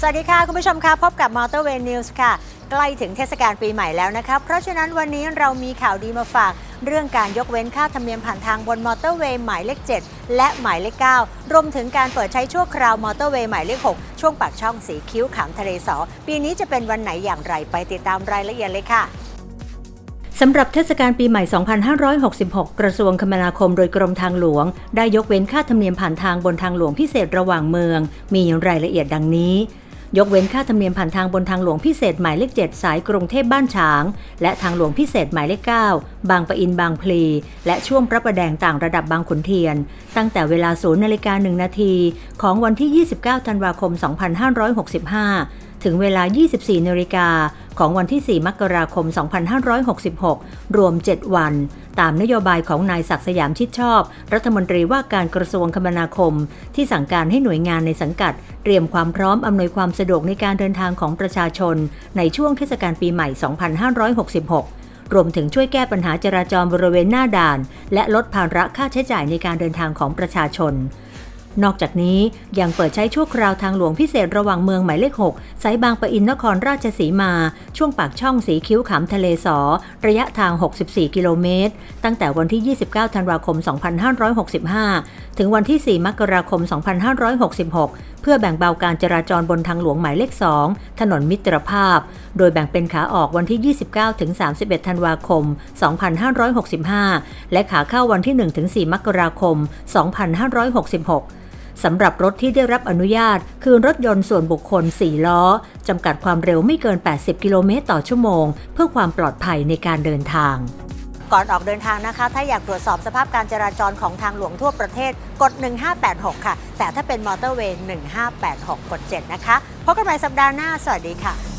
สวัสดีค่ะ คุณผู้ชมค่ะ พบกับ Motorway News ค่ะ ใกล้ถึงเทศกาลปีใหม่แล้วนะครับเพราะฉะนั้นวันนี้เรามีข่าวดีมาฝาก เรื่องการยกเว้นค่าธรรมเนียมผ่านทางบนมอเตอร์เวย์หมายเลข 7 และหมายเลข 9 รวมถึงการเปิดใช้ชั่วคราวมอเตอร์เวย์หมายเลข 6 ช่วงปากช่องสีคิ้วขามทะเลสอ ปีนี้จะเป็นวันไหนอย่างไรไปติดตามรายละเอียดเลยค่ะสำหรับเทศกาลปีใหม่ 2566 กระทรวงคมนาคมโดยกรมทางหลวง ได้ยกเว้นค่าธรรมเนียมผ่านทางบนทางหลวงพิเศษระหว่างเมือง มีรายละเอียดดังนี้ ยกเว้นค่าธรรมเนียมผ่านทางบนทางหลวงพิเศษหมายเลข 7 สายกรุงเทพบ้านฉาง และทางหลวงพิเศษหมายเลข 9 บางปะอินบางพลี และช่วงพระประแดงต่างระดับบางขุนเทียน ตั้งแต่เวลา0นาฬิกา1นาทีของวันที่ 29 ธันวาคม 2565 ถึงเวลา 24นาฬิกาของวันที่ 4 มกราคม 2566 รวม 7 วัน ตามนโยบายของนายศักสยามชิดชอบ รัฐมนตรีว่าการกระทรวงคมนาคม ที่สั่งการให้หน่วยงานในสังกัด เตรียมความพร้อมอำนวยความสะดวกในการเดินทางของประชาชน ในช่วงเทศกาลปีใหม่ 2566รวมถึงช่วยแก้ปัญหาจราจรบริเวณหน้าด่าน และลดภาระค่าใช้จ่ายในการเดินทางของประชาชน นอกจากนี้ยังเปิดใช้ชั่วคราวทางหลวงพิเศษระหว่างเมืองหมายเลข 6 สายบางปะอินนครราชสีมา ช่วงปากช่องสีคิ้วขามทะเลสอ ระยะทาง 64 กิโลเมตร ตั้งแต่วันที่ 29 ธันวาคม 2565 ถึงวันที่ 4 มกราคม 2566 เพื่อแบ่งเบาการจราจรบนทางหลวงหมายเลข 2 ถนนมิตรภาพ โดยแบ่งเป็นขาออกวันที่ 29 ถึง 31 ธันวาคม 2565 และขาเข้าวันที่ 1 ถึง 4 มกราคม 2566 สำหรับรถที่ได้รับอนุญาต คือรถยนต์ส่วนบุคคล 4 ล้อจำกัดความเร็วไม่เกิน 80 กิโลเมตรต่อชั่วโมง เพื่อความปลอดภัยในการเดินทาง ก่อนออกเดินทางนะคะ ถ้าอยากตรวจสอบสภาพการจราจรของทางหลวงทั่วประเทศกด 1586 ค่ะ แต่ถ้าเป็นมอเตอร์เวย์ 1586 กด 7 นะคะพบกันใหม่สัปดาห์หน้า สวัสดีค่ะ